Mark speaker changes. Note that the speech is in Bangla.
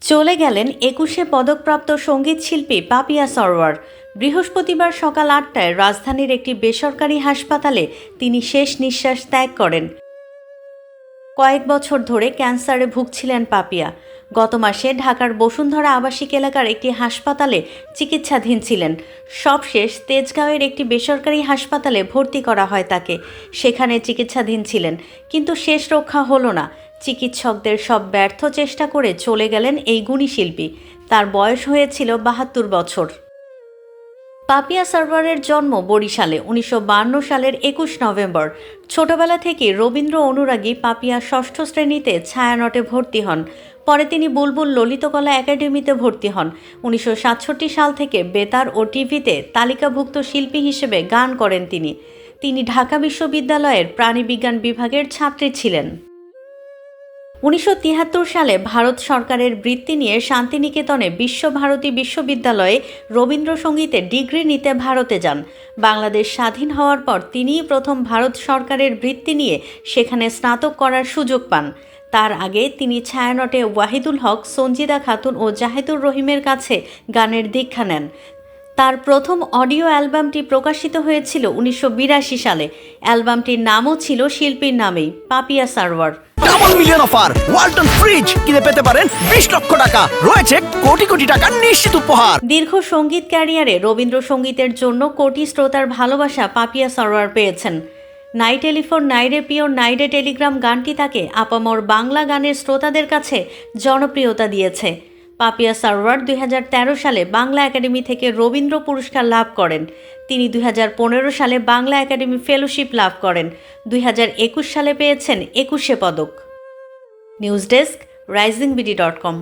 Speaker 1: চলে গেলেন একুশে পদকপ্রাপ্ত সংগীত শিল্পী পাপিয়া সরওয়ার বৃহস্পতিবার সকাল আটটায় রাজধানীর একটি বেসরকারি হাসপাতালে তিনি শেষ নিঃশ্বাস ত্যাগ করেন। কয়েক বছর ধরে ক্যান্সারে ভুগছিলেন পাপিয়া। গত মাসে ঢাকার বসুন্ধরা আবাসিক এলাকার একটি হাসপাতালে চিকিৎসাধীন ছিলেন। সবশেষ তেজগাঁওয়ের একটি বেসরকারি হাসপাতালে ভর্তি করা হয় তাকে। সেখানে চিকিৎসাধীন ছিলেন, কিন্তু শেষ রক্ষা হলো না। চিকিৎসকদের সব ব্যর্থ চেষ্টা করে চলে গেলেন এই গুণী শিল্পী। তার বয়স হয়েছিল বাহাত্তর বছর। পাপিয়া সার্ভারের জন্ম বরিশালে, উনিশশো সালের একুশ নভেম্বর। ছোটবেলা থেকে রবীন্দ্র অনুরাগী পাপিয়া ষষ্ঠ শ্রেণীতে ছায়ানটে ভর্তি হন। পরে তিনি বুলবুল ললিতকলা একাডেমিতে ভর্তি হন। উনিশশো সাতষট্টি সাল থেকে বেতার ও টিভিতে তালিকাভুক্ত শিল্পী হিসেবে গান করেন তিনি। তিনি ঢাকা বিশ্ববিদ্যালয়ের প্রাণীবিজ্ঞান বিভাগের ছাত্রী ছিলেন। উনিশশো তিয়াত্তর সালে ভারত সরকারের বৃত্তি নিয়ে শান্তিনিকেতনে বিশ্বভারতী বিশ্ববিদ্যালয়ে রবীন্দ্রসঙ্গীতে ডিগ্রি নিতে ভারতে যান। বাংলাদেশ স্বাধীন হওয়ার পর তিনিই প্রথম ভারত সরকারের বৃত্তি নিয়ে সেখানে স্নাতক করার সুযোগ পান। তার আগে তিনি ছায়ানটে ওয়াহিদুল হক, সঞ্জিদা খাতুন ও জাহেদুর রহিমের কাছে গানের দীক্ষা নেন। তার প্রথম অডিও অ্যালবামটি প্রকাশিত হয়েছিল উনিশশো বিরাশি সালে। অ্যালবামটির নামও ছিল শিল্পীর নামেই Papiya Sarwar
Speaker 2: double million offer Walton fridge কিনে পেতে পারেন বিশ লক্ষ টাকা। রয়েছে কোটি কোটি টাকার নিশ্চিত উপহার।
Speaker 1: দীর্ঘ সংগীত ক্যারিয়ারে রবীন্দ্রসঙ্গীতের জন্য কোটি শ্রোতার ভালোবাসা পাপিয়া সরোয়ার পেয়েছেন। নাই টেলিফোন নাইরে পিওর নাইরে টেলিগ্রাম গানটি তাকে আপামর বাংলা গানের শ্রোতাদের কাছে জনপ্রিয়তা দিয়েছে। পাপিয়া সারোয়ার দুই সালে বাংলা একাডেমি থেকে রবীন্দ্র পুরস্কার লাভ করেন। তিনি দুই হাজার পনেরো সালে বাংলা একাডেমি ফেলোশিপ লাভ করেন। দুই হাজার একুশ সালে পেয়েছেন একুশে পদক। News desk, Rising BD dot com.